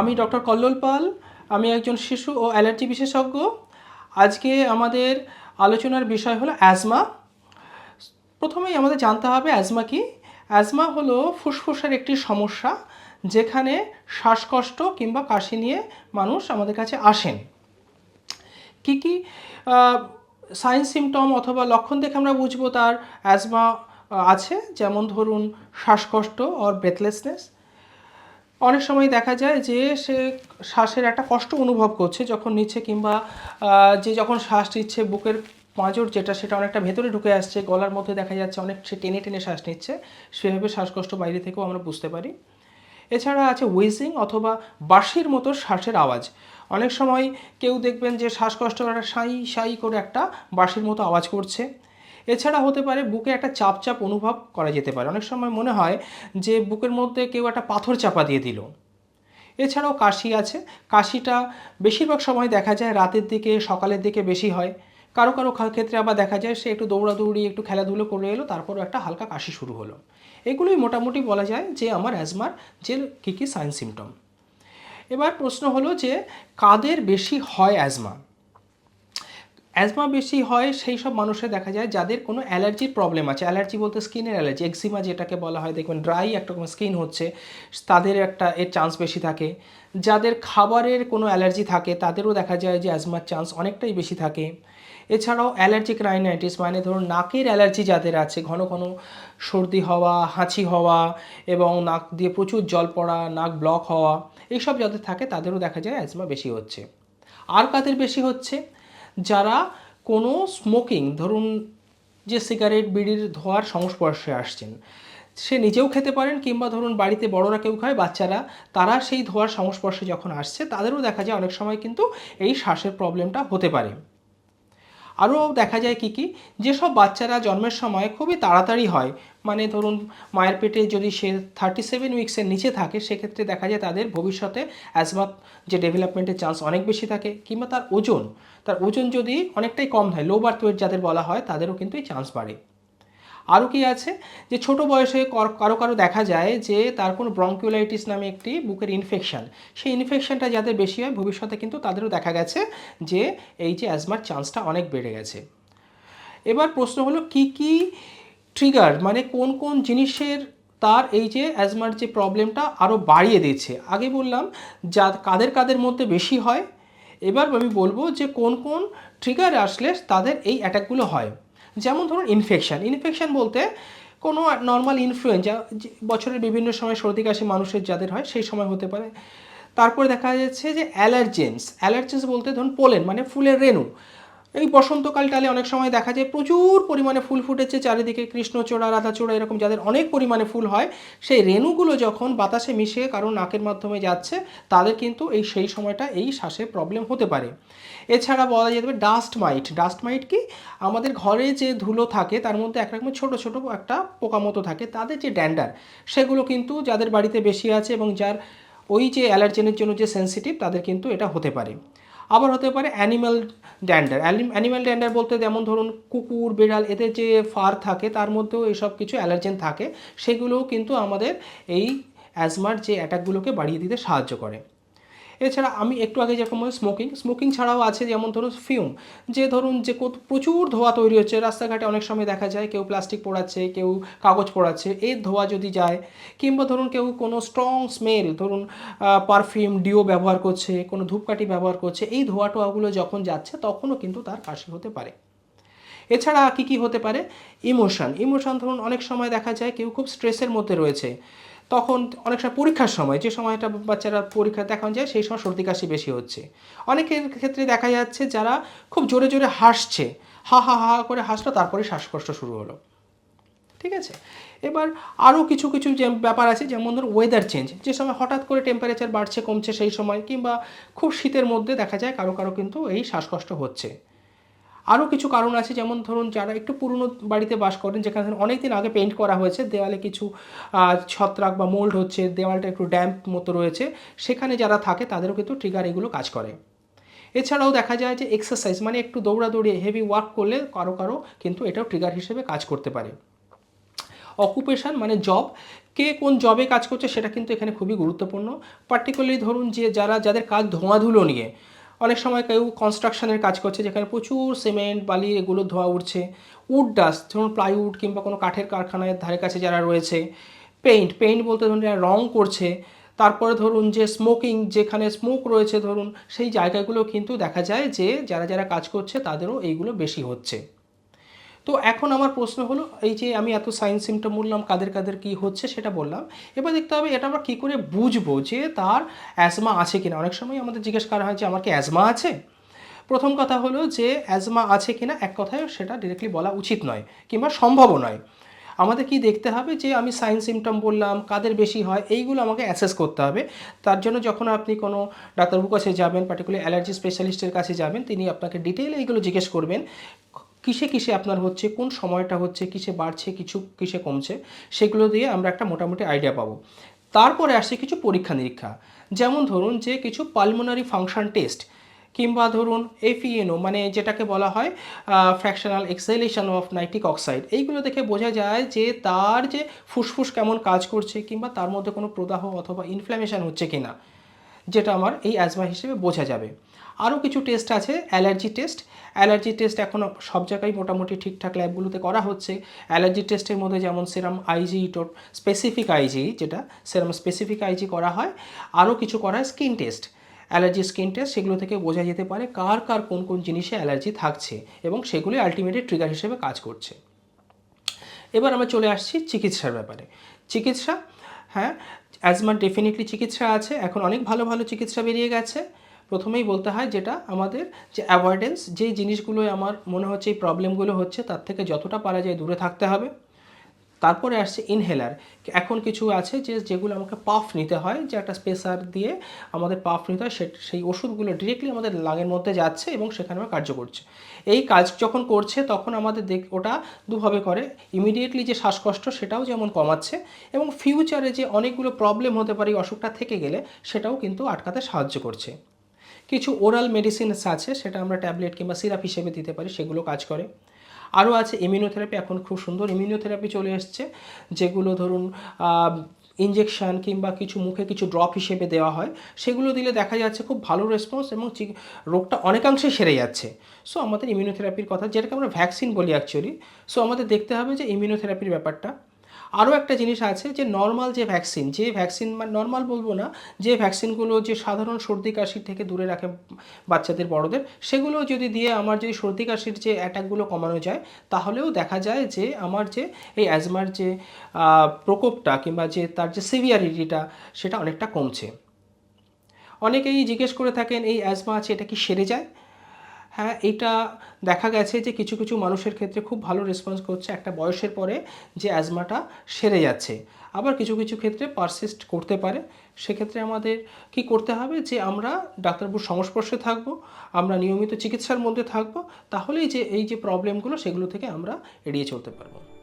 আমি ডক্টর কল্লোল পাল, আমি একজন শিশু ও অ্যালার্জি বিশেষজ্ঞ। আজকে আমাদের আলোচনার বিষয় হলো অ্যাজমা। প্রথমেই আমাদের জানতে হবে অ্যাজমা কি? অ্যাজমা হলো ফুসফুসের একটি সমস্যা যেখানে শ্বাসকষ্ট কিংবা কাশি নিয়ে মানুষ আমাদের কাছে আসেন। কি কি সাইন সিমটম অথবা লক্ষণ দেখে আমরা বুঝব তার অ্যাজমা আছে। যেমন ধরুন শ্বাসকষ্ট অর ব্রেথলেসনেস অনেক সময় দেখা যায় যে সে শ্বাসের একটা কষ্ট অনুভব করছে যখন নিচ্ছে কিংবা যে যখন শ্বাস নিচ্ছে, বুকের পাঁজর যেটা সেটা অনেকটা ভেতরে ঢুকে আসছে, গলার মধ্যে দেখা যাচ্ছে অনেক সে টেনে টেনে শ্বাস নিচ্ছে। সেভাবে শ্বাসকষ্ট বাইরে থেকেও আমরা বুঝতে পারি। এছাড়া আছে উইজিং অথবা বাঁশির মতো শ্বাসের আওয়াজ। অনেক সময় কেউ দেখবেন যে শ্বাসকষ্ট একটা সাই সাই করে একটা বাঁশির মতো আওয়াজ করছে। এছাড়া হতে পারে বুকে একটা চাপ চাপ অনুভব করা যেতে পারে। অনেক সময় মনে হয় যে বুকের মধ্যে কেউ একটা পাথর চাপা দিয়ে দিল। এছাড়াও কাশি আছে। কাশিটা বেশিরভাগ সময় দেখা যায় রাতের দিকে, সকালের দিকে বেশি হয়। কারও কারও ক্ষেত্রে আবার দেখা যায় সে একটু দৌড়াদৌড়ি, একটু খেলাধুলো করে এলো, তারপরও একটা হালকা কাশি শুরু হলো। এগুলোই মোটামুটি বলা যায় যে আমার অ্যাজমার যে কী কী সাইন সিমটম। এবার প্রশ্ন হলো যে কাদের বেশি হয় অ্যাজমা? অ্যাজমা বেশি হয়, সেই সব মানুষের দেখা যায় যাদের কোনো অ্যালার্জির প্রবলেম আছে। অ্যালার্জি বলতে স্কিনের অ্যালার্জি, এক্সিমা যেটাকে বলা হয়, দেখবেন ড্রাই একটা স্কিন হচ্ছে, তাদের একটা এর চান্স বেশি থাকে। যাদের খাবারের কোনো অ্যালার্জি থাকে, তাদেরও দেখা যায় যে অ্যাজমার চান্স অনেকটাই বেশি থাকে। এছাড়াও অ্যালার্জিক রাইনাইটিস মানে ধরুন নাকের অ্যালার্জি যাদের আছে, ঘন ঘন সর্দি হওয়া, হাঁচি হওয়া এবং নাক দিয়ে প্রচুর জল পড়া, নাক ব্লক হওয়া, এইসব যাদের থাকে তাদেরও দেখা যায় অ্যাজমা বেশি হচ্ছে। আর কাদের বেশি হচ্ছে? যারা কোনো স্মোকিং ধরুন যে সিগারেট বিড়ির ধোয়ার সংস্পর্শে আসছেন, সে নিজেও খেতে পারেন কিংবা ধরুন বাড়িতে বড়রা কেউ খায়, বাচ্চারা, তারা সেই ধোয়ার সংস্পর্শে যখন আসছে, তাদেরও দেখা যায় অনেক সময় কিন্তু এই শ্বাসের প্রবলেমটা হতে পারে। আরও দেখা যায় কি কি? যেসব বাচ্চারা জন্মের সময় খুবই তাড়াতাড়ি হয় মানে ধরুন মায়ের পেটে যদি সে থার্টি সেভেন উইক্সের নিচে থাকে, সেক্ষেত্রে দেখা যায় তাদের ভবিষ্যতে অ্যাজমা যে ডেভেলপমেন্টের চান্স অনেক বেশি থাকে, কিংবা তার ওজন। তার ওজন যদি অনেকটাই কম হয় লো বার্থ ওয়েট যাদের বলা হয়, তাদেরও কিন্তু এই চান্স বাড়ে। আরও কি আছে? যে ছোট বয়সে কর- কারও দেখা যায় যে তার কোনো ব্রঙ্কিওলাইটিস নামে একটি বুকের ইনফেকশন সেই ইনফেকশনটা যাদের বেশি হয়, ভবিষ্যতে কিন্তু তাদেরও দেখা গেছে যে এই যে অ্যাজমার চান্সটা অনেক বেড়ে গেছে। এবার প্রশ্ন হলো, কি কি ট্রিগার মানে কোন কোন জিনিসের তার এই যে অ্যাজমার যে প্রবলেমটা আরও বাড়িয়ে দিচ্ছে আগে বললাম, যা কাদের কাদের মধ্যে বেশি হয়? এবার আমি বলব যে কোন কোন ট্রিগার আসলে তাদের এই অ্যাটাকগুলো হয়। যেমন ধরুন ইনফেকশান ইনফেকশান বলতে কোনো নর্মাল ইনফ্লুয়েঞ্জা বছরের বিভিন্ন সময় সর্দি কাশি মানুষের যাদের হয় সেই সময় হতে পারে। তারপরে দেখা যাচ্ছে যে অ্যালার্জেন্স অ্যালার্জেন্স বলতে ধরুন পোলেন মানে ফুলের রেণু। এই বসন্তকাল টালে অনেক সময় দেখা যায় প্রচুর পরিমাণে ফুল ফুটেছে, চারিদিকে কৃষ্ণচূড়া, রাধাচূড়া এরকম যাদের অনেক পরিমাণে ফুল হয়, সেই রেণুগুলো যখন বাতাসে মিশে কারও নাকের মাধ্যমে যাচ্ছে, তাদের কিন্তু এই সেই সময়টা এই শ্বাসের প্রবলেম হতে পারে। এছাড়া বলা যেতে পারে ডাস্ট মাইট ডাস্ট মাইট কি? আমাদের ঘরে যে ধুলো থাকে, তার মধ্যে একরকমের ছোট ছোট একটা পোকা মতো থাকে, তাদের যে ড্যান্ডার সেগুলো কিন্তু যাদের বাড়িতে বেশি আছে এবং যার ওই যে অ্যালার্জেনের জন্য যে সেনসিটিভ তাদের কিন্তু এটা হতে পারে। আবার হতে পারে অ্যানিম্যাল ড্যান্ডার অ্যানিম্যাল ড্যান্ডার বলতে যেমন ধরুন কুকুর, বিড়াল, এদের যে ফার থাকে, তার মধ্যেও এসব কিছু অ্যালার্জেন থাকে। সেগুলোও কিন্তু আমাদের এই অ্যাজমার যে অ্যাটাকগুলোকে বাড়িয়ে দিতে সাহায্য করে। এছাড়া আমি একটু আগে যেরকম স্মোকিং স্মোকিং ছাড়াও আছে যেমন ধরুন ফিউম যে ধরুন যে প্রচুর ধোঁয়া তৈরি হচ্ছে। রাস্তাঘাটে অনেক সময় দেখা যায় কেউ প্লাস্টিক পোড়াচ্ছে, কেউ কাগজ পোড়াচ্ছে। এর ধোঁয়া যদি যায়, কিংবা ধরুন কেউ কোনো স্ট্রং স্মেল ধরুন পারফিউম ডিও ব্যবহার করছে, কোনো ধূপকাঠি ব্যবহার করছে, এই ধোঁয়া টোয়াগুলো যখন যাচ্ছে, তখনও কিন্তু তার কাশি হতে পারে। এছাড়া কি কি হতে পারে? ইমোশন ইমোশন ধরুন অনেক সময় দেখা যায় কেউ খুব স্ট্রেসের মধ্যে রয়েছে। তখন অনেক সময় পরীক্ষার সময়, যে সময়টা বাচ্চারা পরীক্ষা দেখানো যায়, সেই সময় সর্দি কাশি বেশি হচ্ছে। অনেকের ক্ষেত্রে দেখা যাচ্ছে যারা খুব জোরে জোরে হাসছে, হা হা হা করে হাসলো, তারপরে শ্বাসকষ্ট শুরু হলো। ঠিক আছে? এবার আরও কিছু কিছু যে ব্যাপার আছে, যেমন ধরুন ওয়েদার চেঞ্জ যে সময় হঠাৎ করে টেম্পারেচার বাড়ছে, কমছে সেই সময়, কিংবা খুব শীতের মধ্যে দেখা যায় কারও কারও কিন্তু এই শ্বাসকষ্ট হচ্ছে। আরও কিছু কারণ আছে, যেমন ধরুন যারা একটু পুরনো বাড়িতে বাস করেন, যেখানে অনেক দিন আগে পেন্ট করা হয়েছে, দেওয়ালে কিছু ছত্রাক বা মোল্ড হচ্ছে, দেওয়ালটা একটু ড্যাম্প মতো রয়েছে, সেখানে যারা থাকে তাদেরও কিন্তু ট্রিগার এগুলো কাজ করে। এছাড়াও দেখা যায় যে এক্সারসাইজ মানে একটু দৌড়াদৌড়ি হেভি ওয়ার্ক করলে কারও কারও কিন্তু এটাও ট্রিগার হিসেবে কাজ করতে পারে। অকুপেশান মানে জব কে কোন জবে কাজ করছে সেটা কিন্তু এখানে খুবই গুরুত্বপূর্ণ। পার্টিকুলারলি ধরুন যে যারা, যাদের কাজ ধোঁয়াধুলো নিয়ে অনেক সময় কেউ কনস্ট্রাকশনের কাজ করছে, যেখানে প্রচুর সিমেন্ট বালি এগুলো ধোয়া উঠছে উড ডাস্ট ধরুন প্লাইউড কিংবা কোনো কাঠের কারখানায় ধারে কাছে যারা রয়েছে পেইন্ট পেইন্ট বলতে ধরুন যারা রং করছে, তারপরে ধরুন যে স্মোকিং যেখানে স্মোক রয়েছে, ধরুন সেই জায়গাগুলো কিন্তু দেখা যায় যে যারা যারা কাজ করছে তাদেরও এইগুলো বেশি হচ্ছে। তো এখন আমার প্রশ্ন হলো, এই যে আমি এত সাইন্স সিমটম বললাম কাদের কাদের কি হচ্ছে সেটা বললাম। এবার দেখতে হবে এটা আমরা কী করে বুঝব যে তার অ্যাজমা আছে কিনা। অনেক সময় আমাদের জিজ্ঞেস করা হয় যে, আমার কি অ্যাজমা আছে? প্রথম কথা হলো যে অ্যাজমা আছে কিনা? এক কথায় সেটা ডিরেক্টলি বলা উচিত নয় কিংবা সম্ভবও নয়। আমাদের কি দেখতে হবে যে, আমি সাইন সিমটম বললাম, কাদের বেশি হয়, এইগুলো আমাকে অ্যাসেস করতে হবে। তার জন্য যখন আপনি কোনো ডাক্তারবাবুর কাছে যাবেন পার্টিকুলার অ্যালার্জি স্পেশালিস্টের কাছে যাবেন, তিনি আপনাকে ডিটেইলে এইগুলো জিজ্ঞেস করবেন। কিসে কিসে আপনার হচ্ছে, কোন সময়টা হচ্ছে, কিসে বাড়ছে, কিছু কিসে কমছে, সেগুলো দিয়ে আমরা একটা মোটামুটি আইডিয়া পাবো। তারপরে আসছে কিছু পরীক্ষা নিরীক্ষা। যেমন ধরুন যে কিছু পালমোনারি ফাংশন টেস্ট কিংবা ধরুন এফইএনও মানে যেটাকে বলা হয় fractional exhalation of nitric oxide এইগুলো দেখে বোঝা যায় যে তার যে ফুসফুস কেমন কাজ করছে কিংবা তার মধ্যে কোনো প্রদাহ অথবা ইনফ্ল্যামেশন হচ্ছে কিনা, যেটা আমার এই অ্যাজমা হিসেবে বোঝা যাবে। আরও কিছু টেস্ট আছে অ্যালার্জি টেস্ট অ্যালার্জি টেস্ট এখন সব জায়গায় মোটামুটি ঠিকঠাক ল্যাবগুলোতে করা হচ্ছে। অ্যালার্জি টেস্টের মধ্যে যেমন serum IgE total specific IgE যেটা সেরাম স্পেসিফিক আইজি করা হয়। আরও কিছু করা skin test allergy skin test সেগুলো থেকে বোঝা যেতে পারে কার কার কোন কোন জিনিসে অ্যালার্জি থাকছে এবং সেগুলি আলটিমেটলি ট্রিগার হিসেবে কাজ করছে। এবার আমরা চলে আসছি চিকিৎসার ব্যাপারে। চিকিৎসা হ্যাঁ অ্যাজমার ডেফিনেটলি চিকিৎসা আছে। এখন অনেক ভালো ভালো চিকিৎসা বেরিয়ে গেছে। প্রথমেই বলতে হয় যেটা আমাদের যে অ্যাভয়েডেন্স যে জিনিসগুলোই আমার মনে হচ্ছে এই প্রবলেমগুলো হচ্ছে, তার থেকে যতটা পারা যায় দূরে থাকতে হবে। তারপরে আসছে ইনহেলার এখন কিছু আছে যে, যেগুলো আমাকে পাফ নিতে হয়, যে একটা স্পেসার দিয়ে আমাদের পাফ নিতে হয় সেই ওষুধগুলো ডিরেক্টলি আমাদের লাঙের মধ্যে যাচ্ছে এবং সেখানে আমার কার্য করছে। এই কাজ যখন করছে, তখন আমাদের দেখ, ওটা দুভাবে করে। ইমিডিয়েটলি যে শ্বাসকষ্ট, সেটাও যেমন কমাচ্ছে এবং ফিউচারে যে অনেকগুলো প্রবলেম হতে পারে এই অসুখটা থেকে গেলে, সেটাও কিন্তু আটকাতে সাহায্য করছে। কিছু ওরাল মেডিসিনস আছে, সেটা আমরা ট্যাবলেট কিংবা সিরাপ হিসেবে দিতে পারি, সেগুলো কাজ করে। আরও আছে ইমিউনোথেরাপি এখন খুব সুন্দর ইমিউনোথেরাপি চলে এসছে, যেগুলো ধরুন ইঞ্জেকশন কিংবা কিছু মুখে কিছু ড্রপ হিসেবে দেওয়া হয়, সেগুলো দিলে দেখা যাচ্ছে খুব ভালো রেসপন্স এবং রোগটা অনেকাংশে সেরে যাচ্ছে। সো আমাদের ইমিউনোথেরাপির কথা, যেটাকে আমরা ভ্যাকসিন বলি অ্যাকচুয়ালি সো আমাদের দেখতে হবে যে ইমিউনোথেরাপির ব্যাপারটা আরও একটা জিনিস আছে যে নর্মাল যে ভ্যাকসিন যে ভ্যাকসিন মানে নর্মাল বলব না, যে ভ্যাকসিনগুলো যে সাধারণ সর্দি কাশির থেকে দূরে রাখে বাচ্চাদের, বড়দের, সেগুলো যদি দিয়ে আমার যদি সর্দি কাশির যে অ্যাটাকগুলো কমানো যায়, তাহলেও দেখা যায় যে আমার যে এই অ্যাজমার যে প্রকোপটা কিংবা যে তার যে সিভিয়ারিটিটা সেটা অনেকটা কমছে। অনেকেই জিজ্ঞেস করে থাকেন, এই অ্যাজমা আছে, এটা কি সেরে যায়? হ্যাঁ এটা দেখা গেছে যে কিছু কিছু মানুষের ক্ষেত্রে খুব ভালো রেসপন্স করছে একটা বয়সের পরে যে অ্যাজমাটা সেরে যাচ্ছে। আবার কিছু কিছু ক্ষেত্রে পারসিস্ট করতে পারে। সেক্ষেত্রে আমাদের কি করতে হবে যে আমরা ডাক্তারবাবুর সংস্পর্শে থাকব, আমরা নিয়মিত চিকিৎসার মধ্যে থাকব, তাহলেই যে এই যে প্রবলেমগুলো সেগুলো থেকে আমরা এড়িয়ে চলতে পারব।